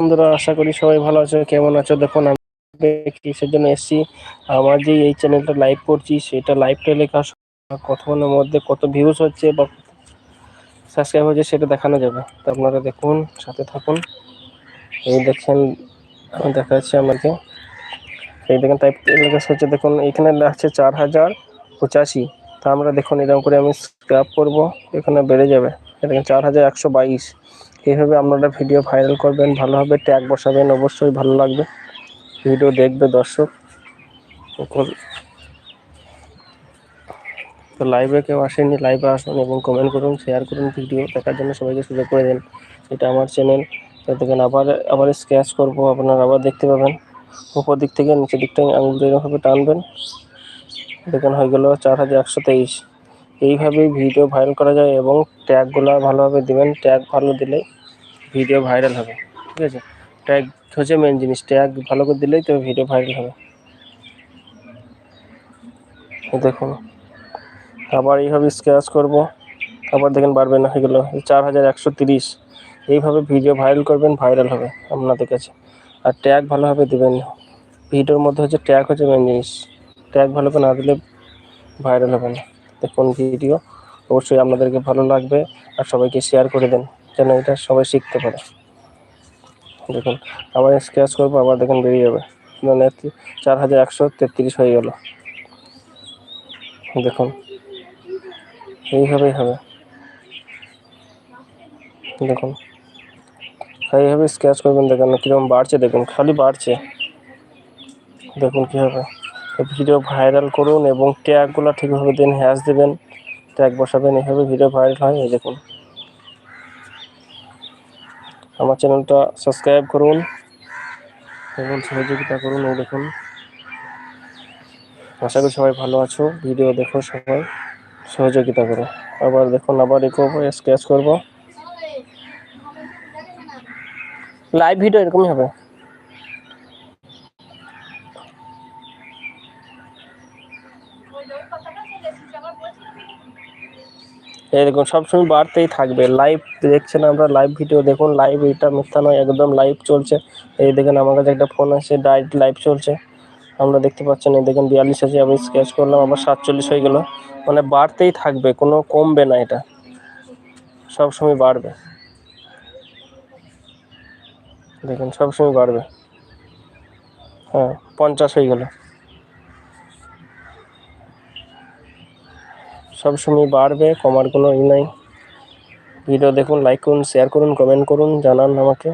বন্ধুরা, আশা করি সবাই ভালো আছো, কেমন আছো? দেখুন, আমি কিসের জন্য এসছি। আমার যে এই চ্যানেলটা লাইভ করছি, সেটা লাইভটা লেখা কতক্ষণের মধ্যে কত ভিউজ হচ্ছে বা সাবস্ক্রাইব হচ্ছে, সেটা দেখানো যাবে। তো আপনারা দেখুন, সাথে থাকুন। এই দেখেন দেখা যাচ্ছে আমাকে। এই দেখেন টাইপ হচ্ছে, দেখুন, এখানে আছে চার হাজার পঁচাশি। তা আমরা দেখুন, এরকম করে আমি স্ক্রাপ করব, এখানে বেড়ে যাবে। দেখেন, চার হাজার একশো বাইশ। এইভাবে আপনারা ভিডিও ভাইরাল করবেন ভালোভাবে ট্যাগ বসাবেন, অবশ্যই ভালো লাগবে। ভিডিও দেখবে দর্শক। তো লাইভে কেউ আসেনি লাইভে আসুন এবং কমেন্ট করুন শেয়ার করুন ভিডিও দেখার জন্য সবাইকে সুযোগ করে দেন। এটা আমার চ্যানেল দেখেন আবার আবার স্ক্র্যাচ করব, আপনারা আবার দেখতে পাবেন। উপর দিক থেকে নিচের দিকটা আঙুল এরকমভাবে টানবেন। দেখেন, হয়ে গেল চার হাজার একশো তেইশ। এইভাবেই ভিডিও ভাইরাল করা যায় এবং ট্যাগগুলো ভালোভাবে দিবেন। ট্যাগ ভালো দিলে ভিডিও ভাইরাল হবে, ঠিক আছে? ট্যাগ হচ্ছে মেন জিনিস ট্যাগ ভালো করে দিলেই তো ভিডিও ভাইরাল হবে। দেখুন, আবার এইভাবে স্ক্র্যাচ করব, আবার দেখেন বাড়বে না, হয়ে গেল চার হাজার একশো তিরিশ। এইভাবে ভিডিও ভাইরাল করবেন ভাইরাল হবে আপনাদের কাছে। আর ট্যাগ ভালোভাবে দেবেন ভিডিওর মধ্যে হচ্ছে ট্যাগ হচ্ছে মেন জিনিস। ট্যাগ ভালো ভালোভাবে না দিলে ভাইরাল হবে না। দেখুন ভিডিও অবশ্যই আপনাদেরকে ভালো লাগবে, আর সবাইকে শেয়ার করে দেন। যেন এটা সবাই শিখতে পারে। দেখুন, আবার স্ক্র্যাচ করব, আবার দেখুন বেরিয়ে যাবে। মানে চার হাজার একশো তেত্রিশ হয়ে গেল। দেখুন, এইভাবেই হবে। দেখুন, এইভাবে স্ক্র্যাচ করবেন, দেখুন কীরকম বাড়ছে, দেখুন, খালি বাড়ছে। দেখুন কীভাবে। ভিডিও ভাইরাল করুন এবং ট্যাগগুলো ঠিকভাবে দিন হ্যাশ দেবেন ট্যাগ বসাবেন, এইভাবে ভিডিও ভাইরাল হয়, এই দেখুন। আমার চ্যানেলটা সাবস্ক্রাইব করুন। এবং সহযোগিতা করুন ও দেখুন। আশা করি সবাই ভালো আছো। ভিডিও দেখো সবাই। সহযোগিতা করো। আবার দেখুন, আবার এরকম স্কেচ করব। লাইভ ভিডিও এরকমই হবে। এরকম সবসময় বাড়তেই থাকবে। লাইভ দেখছেন আমরা লাইভ ভিডিও দেখুন লাইভ এটা মিথ্যা নয়, একদম লাইভ চলছে। এই দেখেন, আমার কাছে একটা ফোন আছে ডাইরেক্ট লাইভ চলছে। আমরা দেখতে পাচ্ছেন, এই দেখেন, বিয়াল্লিশ আছে, আমি স্কেচ করলাম, আবার সাতচল্লিশ হয়ে গেল। মানে বাড়তেই থাকবে, কোনো কমবে না এটা। সবসময় বাড়বে। দেখুন, সবসময় বাড়বে। হ্যাঁ পঞ্চাশ হয়ে গেল। সবসময় বাড়বে, কমার কোনো ই নাই। ভিডিও দেখুন লাইক করুন শেয়ার করুন কমেন্ট করুন, জানান আমাকে।